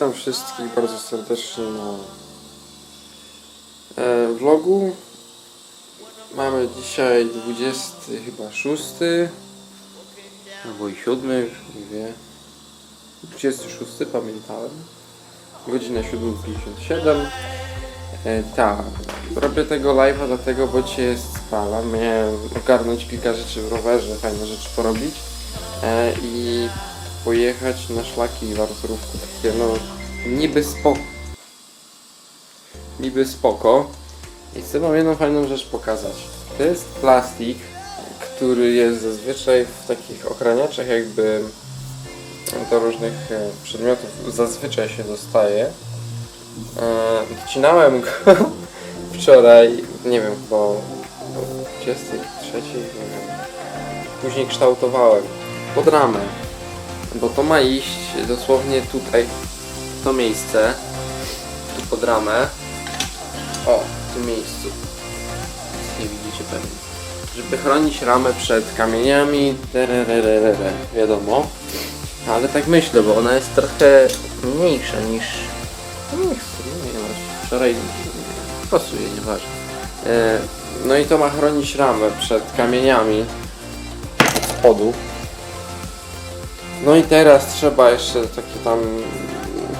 Witam wszystkich bardzo serdecznie na e, vlogu. Mamy dzisiaj 20 chyba 6 albo i 7, już nie wiem. 26 pamiętałem. Godzina 7.57. E, tak, robię tego live'a dlatego, bo dzisiaj jest sprawa. Miałem ogarnąć kilka rzeczy w rowerze, fajne rzeczy porobić. E, I pojechać na szlaki wartowrówku takie no niby spoko niby spoko. I chcę wam jedną fajną rzecz pokazać. To jest plastik który jest zazwyczaj w takich ochraniaczach jakby do różnych e, przedmiotów zazwyczaj się dostaje. E, Docinałem go wczoraj, nie wiem, po 23, nie wiem. Później kształtowałem pod ramę bo to ma iść dosłownie tutaj, to miejsce, tu pod ramę. O, w tym miejscu. Nie widzicie pewnie. Żeby chronić ramę przed kamieniami, wiadomo. Ale tak myślę, bo ona jest trochę mniejsza niż... Nie chcę, nie wiem, wczoraj pasuje, nieważne. E, no i to ma chronić ramę przed kamieniami od spodu. No i teraz trzeba jeszcze takie tam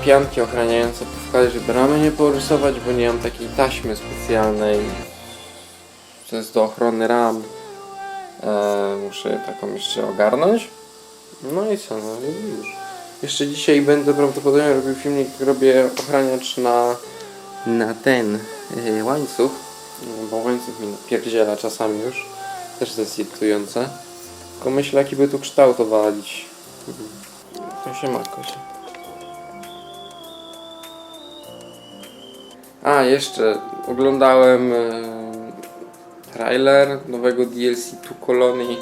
pianki ochraniające powkładać, żeby ramy nie porysować, bo nie mam takiej taśmy specjalnej. To jest do ochrony ram. E, muszę taką jeszcze ogarnąć. No i co, no i już. Jeszcze dzisiaj będę prawdopodobnie robił filmik, robię ochraniacz na, na ten e, łańcuch, No, bo łańcuch mi napierdziela czasami już. Też to jest irytujące. Tylko myślę, jaki by tu kształt owalić. To się ma Kosia. A, jeszcze oglądałem e, trailer nowego DLC Tu Colony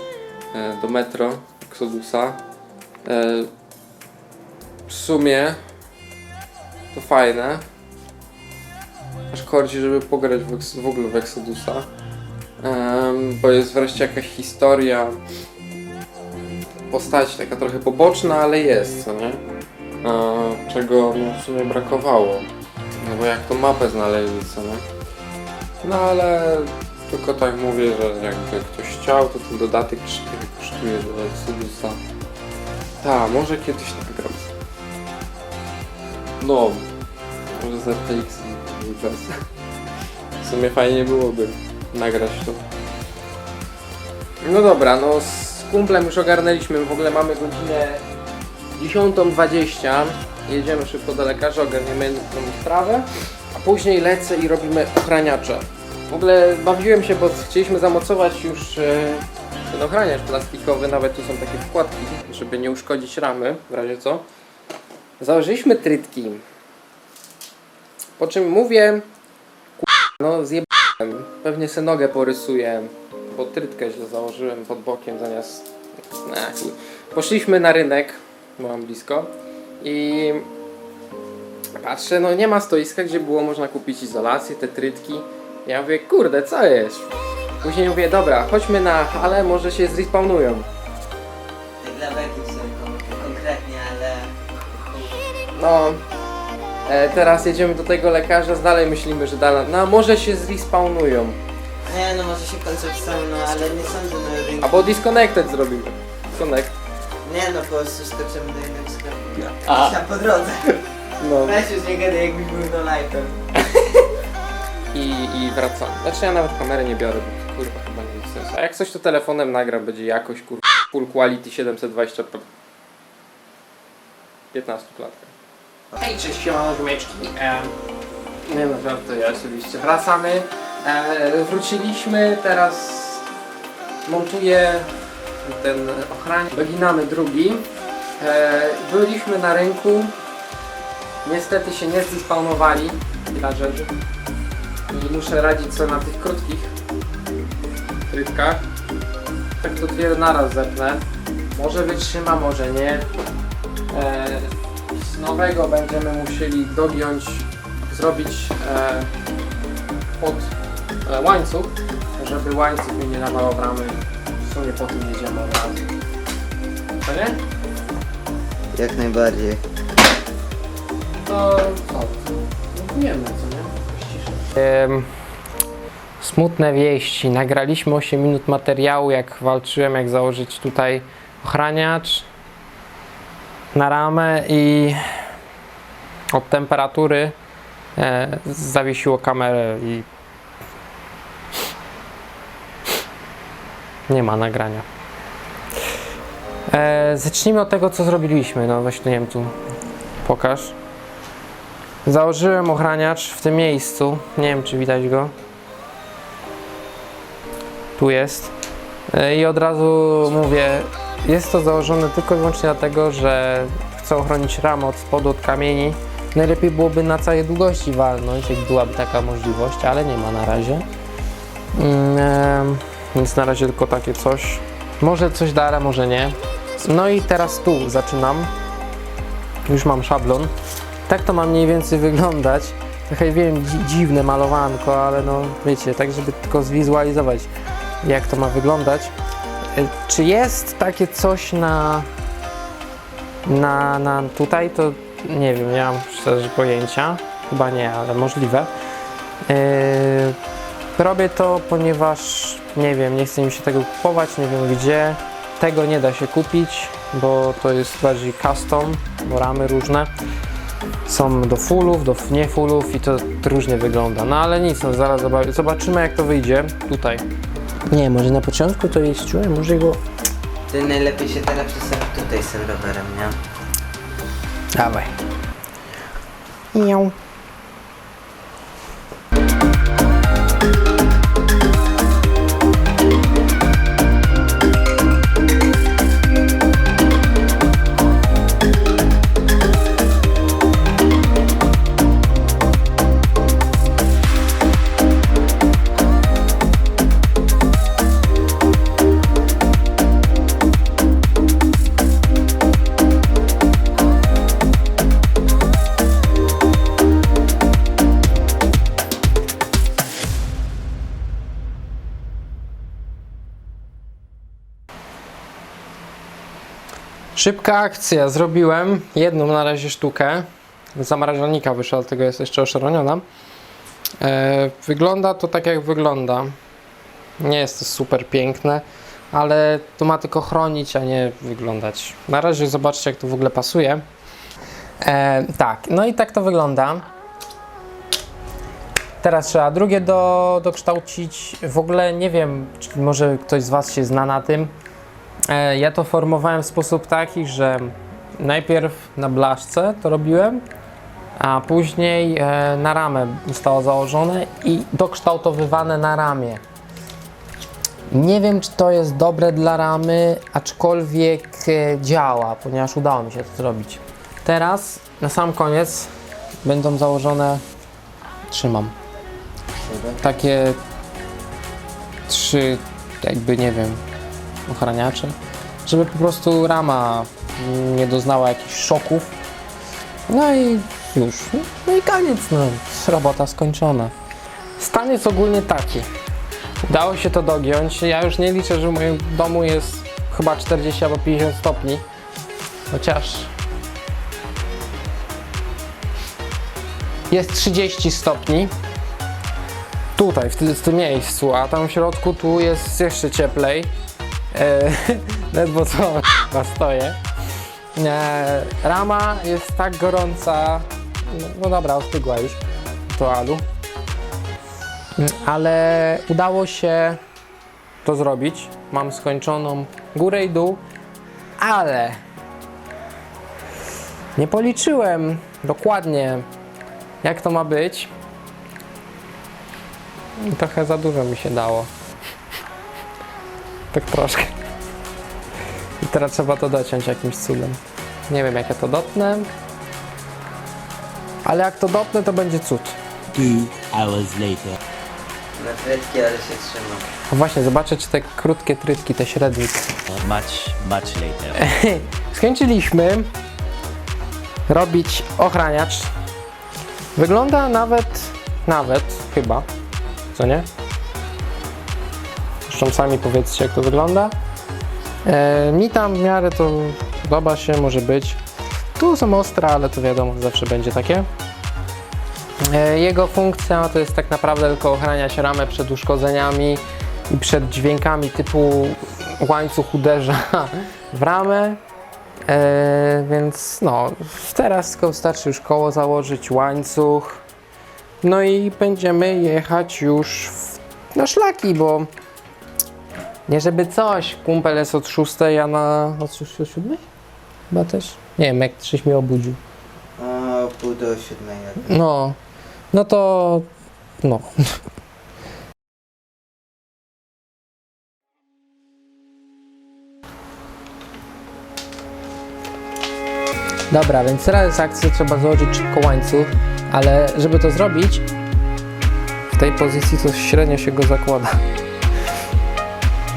e, do Metro Exodusa. E, w sumie to fajne. Aż korci, żeby pograć w, w ogóle w Exodusa. Bo jest wreszcie jakaś historia postać taka trochę poboczna, ale jest, co nie? Czego no, w sumie brakowało. No bo jak to mapę znaleźli, nie? No ale tylko tak mówię, że jakby ktoś chciał, to ten dodatek 4 kosztuje do Exodusa. Ta, może kiedyś nagram. No, może z RTX. W sumie fajnie byłoby nagrać to. No dobra, no z kumplem już ogarnęliśmy, w ogóle mamy godzinę 10.20. Jedziemy szybko do lekarza, ogarniemy tą sprawę, a później lecę i robimy ochraniacze. W ogóle bawiłem się, bo chcieliśmy zamocować już e, ten ochraniacz plastikowy, nawet tu są takie wkładki, żeby nie uszkodzić ramy, w razie co. Założyliśmy trytki. Po czym mówię, "Ku- no zjebałem, pewnie se nogę porysuję, bo trytkę źle założyłem pod bokiem zamiast... Chuj. Poszliśmy na rynek, bo mam blisko i patrzę, no nie ma stoiska, gdzie było można kupić izolację, te trytki. Ja mówię, kurde, co jest? Później mówię, dobra, chodźmy na halę, może się zrespawnują. Tak dla beków sobie kon- konkretnie, ale... No, e, teraz jedziemy do tego lekarza, dalej myślimy, że dalej, no może się zrespawnują. Nie no, może się sam, no ale nie sądzę, no. Albo disconnected zrobimy. Connect. Nie no, po prostu skoczymy do innego sklepu. A. Na po drodze. No. Weź już nie gadaj, jakbyś był no lightem. I, i wracamy. Znaczy ja nawet kamery nie biorę, bo kurwa chyba nie ma sensu. A jak coś to telefonem nagra, będzie jakoś kurwa full quality 720p. 15 klatka. Hej, cześć, siemano ziomeczki. E, nie no, żartuję oczywiście. Wracamy. E, wróciliśmy, teraz montuję ten ochraniacz. Doginamy drugi. E, byliśmy na rynku. Niestety się nie zespawnowali. Kilka rzeczy i muszę radzić sobie na tych krótkich trytkach. Tak to dwie naraz zepnę. Może wytrzyma, może nie. E, z nowego będziemy musieli dogiąć, zrobić e, pod łańcuch, żeby łańcuch mi nie nawalał w ramy. W sumie po tym jedziemy od razu. Co nie? Jak najbardziej. To to co? Wiemy, co nie? Em, smutne wieści. Nagraliśmy 8 minut materiału, jak walczyłem, jak założyć tutaj ochraniacz na ramę i od temperatury e, zawiesiło kamerę i nie ma nagrania. E, zacznijmy od tego, co zrobiliśmy. No właśnie, nie wiem, tu pokaż. Założyłem ochraniacz w tym miejscu. Nie wiem, czy widać go. Tu jest. E, I od razu mówię, jest to założone tylko i wyłącznie dlatego, że chcę ochronić ramę od spodu, od kamieni. Najlepiej byłoby na całej długości walnąć, jak byłaby taka możliwość, ale nie ma na razie. Mm, em, więc na razie tylko takie coś. Może coś da, może nie. No i teraz tu zaczynam. Już mam szablon. Tak to ma mniej więcej wyglądać. Trochę wiem, dzi- dziwne malowanko, ale no wiecie, tak żeby tylko zwizualizować jak to ma wyglądać. Y, Czy jest takie coś na, na, na tutaj, to nie wiem, nie mam szczerze pojęcia. Chyba nie, ale możliwe. Yy, robię to, ponieważ nie wiem, nie chce mi się tego kupować, nie wiem gdzie. Tego nie da się kupić, bo to jest bardziej custom, bo ramy różne są do fullów, do nie fullów i to różnie wygląda. No ale nic, no zaraz zoba- zobaczymy jak to wyjdzie tutaj. Nie, może na początku to jest czułem, może go... Ty najlepiej się teraz przedstawić tutaj z tym rowerem, nie? Dawaj. Miau. Szybka akcja, zrobiłem jedną na razie sztukę. Zamrażalnika wyszła, dlatego jest jeszcze oszaroniona. E, wygląda to tak jak wygląda. Nie jest to super piękne, ale to ma tylko chronić, a nie wyglądać. Na razie zobaczcie jak to w ogóle pasuje. E, tak, no i tak to wygląda. Teraz trzeba drugie do, dokształcić. W ogóle nie wiem, czy może ktoś z Was się zna na tym. E, Ja to formowałem w sposób taki, że najpierw na blaszce to robiłem, a później e, na ramę zostało założone i dokształtowywane na ramię. Nie wiem, czy to jest dobre dla ramy, aczkolwiek e, działa, ponieważ udało mi się to zrobić. Teraz na sam koniec będą założone, trzymam, takie trzy, jakby nie wiem, ochraniacze, żeby po prostu rama nie doznała jakichś szoków. No i już. No i koniec, no. Robota skończona. Stan jest ogólnie taki. Udało się to dogiąć. Ja już nie liczę, że w moim domu jest chyba 40 albo 50 stopni. Chociaż jest 30 stopni. Tutaj, w, ty- w tym miejscu, a tam w środku tu jest jeszcze cieplej. E, ledwo co chyba stoję. E, rama jest tak gorąca, no, no dobra, ostygła już to alu. Ale udało się to zrobić. Mam skończoną górę i dół, ale nie policzyłem dokładnie jak to ma być. Trochę za dużo mi się dało. Tak troszkę. I teraz trzeba to dociąć jakimś cudem. Nie wiem jak ja to dotnę. Ale jak to dotnę, to będzie cud. Two hours later. Na fretki, ale się trzyma. A właśnie, zobaczę czy te krótkie trytki, te średnie. Much, much later. Skończyliśmy robić ochraniacz. Wygląda nawet, nawet chyba, co nie? Zresztą sami powiedzcie jak to wygląda. E, mi tam w miarę to podoba się, może być. Tu są ostre, ale to wiadomo, zawsze będzie takie. E, Jego funkcja to jest tak naprawdę tylko ochraniać ramę przed uszkodzeniami i przed dźwiękami typu łańcuch uderza w ramę. E, więc no, teraz tylko wystarczy już koło założyć, łańcuch. No i będziemy jechać już w, na szlaki, bo nie żeby coś, kumpel jest od 6, a na od 6 do 7? Chyba też. Nie wiem, jak Krzyś mnie obudził. O, pół do siódmej. No, no to no. Dobra, więc teraz akcję trzeba założyć szybko łańcuch, ale żeby to zrobić, w tej pozycji to średnio się go zakłada.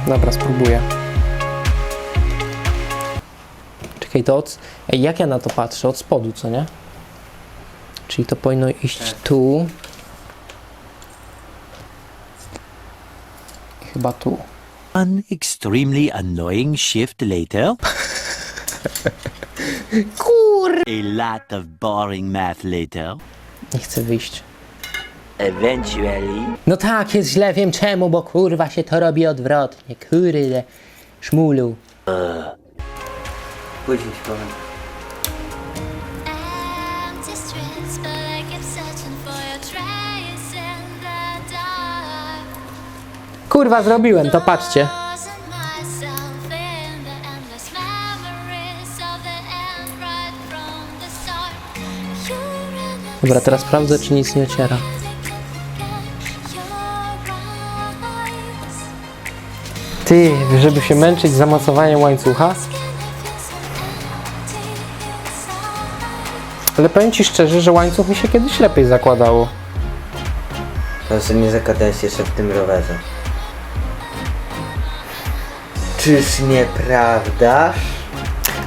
Dobra, spróbuję. Czekaj, to od... Ej, jak ja na to patrzę? Od spodu, co nie? Czyli to powinno iść tu. I Chyba tu. One extremely annoying shift later. Kur... A lot of boring math later. Nie chcę wyjść. Eventually. No tak, jest źle, wiem czemu, bo kurwa się to robi odwrotnie. Kurde, szmulu. Później powiem. Empty streets, but I keep searching for your trace in the dark. Kurwa, zrobiłem to, patrzcie. Losing myself in the endless memories of the end right from the start. You remember Dobra, teraz sprawdzę, czy nic nie ociera. Ty, żeby się męczyć z zamocowaniem łańcucha? Ale powiem ci szczerze, że łańcuch mi się kiedyś lepiej zakładało. To sobie nie zakładałeś jeszcze w tym rowerze. Czyż nieprawdaż?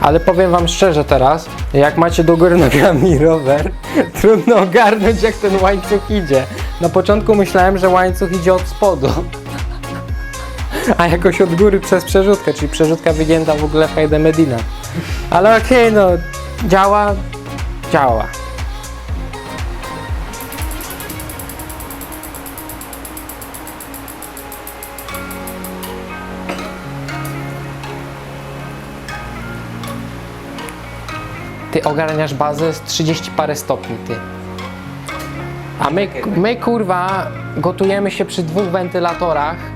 Ale powiem wam szczerze teraz, jak macie do góry nogami rower, trudno ogarnąć jak ten łańcuch idzie. Na początku myślałem, że łańcuch idzie od spodu. A jakoś od góry przez przerzutkę, czyli przerzutka wygięta w ogóle fajdę Medina. Ale okej, no, działa, działa. Ty ogarniasz bazę z 30 parę stopni, ty. A my, my kurwa gotujemy się przy dwóch wentylatorach.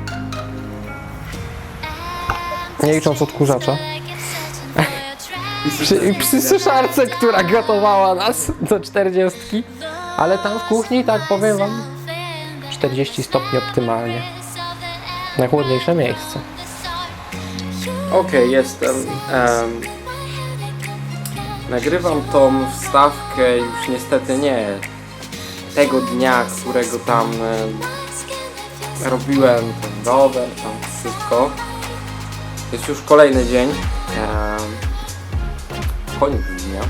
Nie licząc odkurzacza. Przy, przy suszarce, która gotowała nas do 40. Ale tam w kuchni, tak powiem wam, 40 stopni optymalnie. Najchłodniejsze miejsce. Okej, jestem. Em, nagrywam tą wstawkę już niestety nie tego dnia, którego tam em, robiłem ten rower, tam wszystko. Jest już kolejny dzień. em, koniec dnia.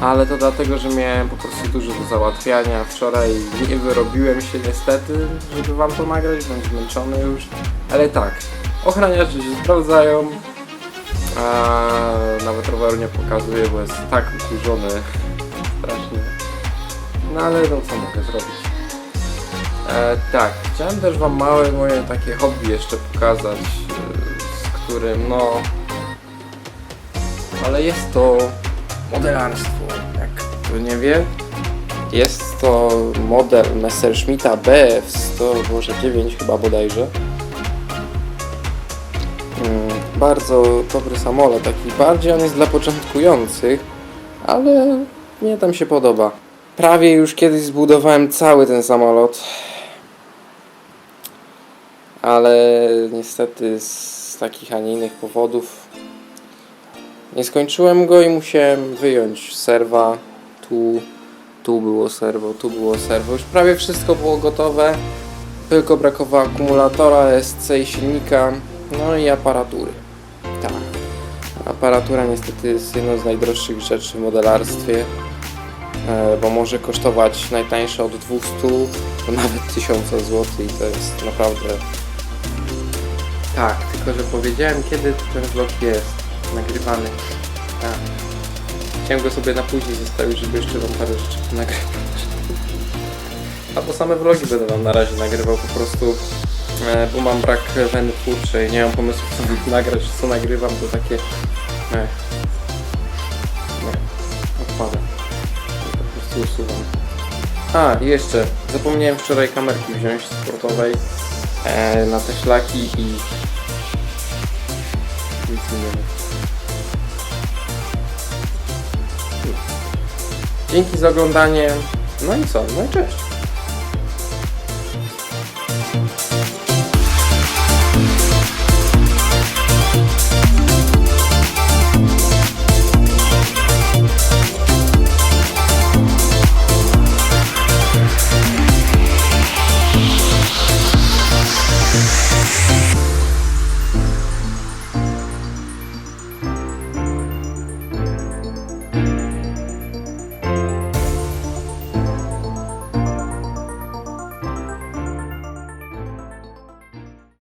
Ale to dlatego, że miałem po prostu dużo do załatwiania. Wczoraj nie wyrobiłem się niestety, żeby wam to nagrać, zmęczony już. Ale tak, ochraniacze się sprawdzają. A nawet roweru nie pokazuję, bo jest tak ukurzony strasznie. No ale no co mogę zrobić? E, tak, chciałem też wam małe moje takie hobby jeszcze pokazać, e, którym no... Ale jest to modelarstwo, jak kto nie wie. Jest to model Messerschmitta BF 109 chyba bodajże. Mm, Bardzo dobry samolot, taki bardziej on jest dla początkujących, ale mnie tam się podoba. Prawie już kiedyś zbudowałem cały ten samolot, ale niestety z takich, a nie innych powodów nie skończyłem go i musiałem wyjąć serwa. Tu, tu było serwo, tu było serwo. Już prawie wszystko było gotowe. Tylko brakowało akumulatora, SC i silnika, no i aparatury. Tak. Aparatura niestety jest jedną z najdroższych rzeczy w modelarstwie, e, bo może kosztować najtańsze od 200 do nawet 1000 zł i to jest naprawdę... Tak, tylko że powiedziałem kiedy ten vlog jest nagrywany. Tak. Chciałem go sobie na później zostawić, żeby jeszcze wam parę rzeczy nagrywać. albo same vlogi będę wam na razie nagrywał po prostu, e, bo mam brak weny twórczej, nie mam pomysłu co nagrać, co nagrywam, to takie, e, nie, odpada, po prostu usuwam. A, i jeszcze, zapomniałem wczoraj kamerki wziąć sportowej e, na te szlaki i nic nie. Dzięki za oglądanie. No i co? No i cześć.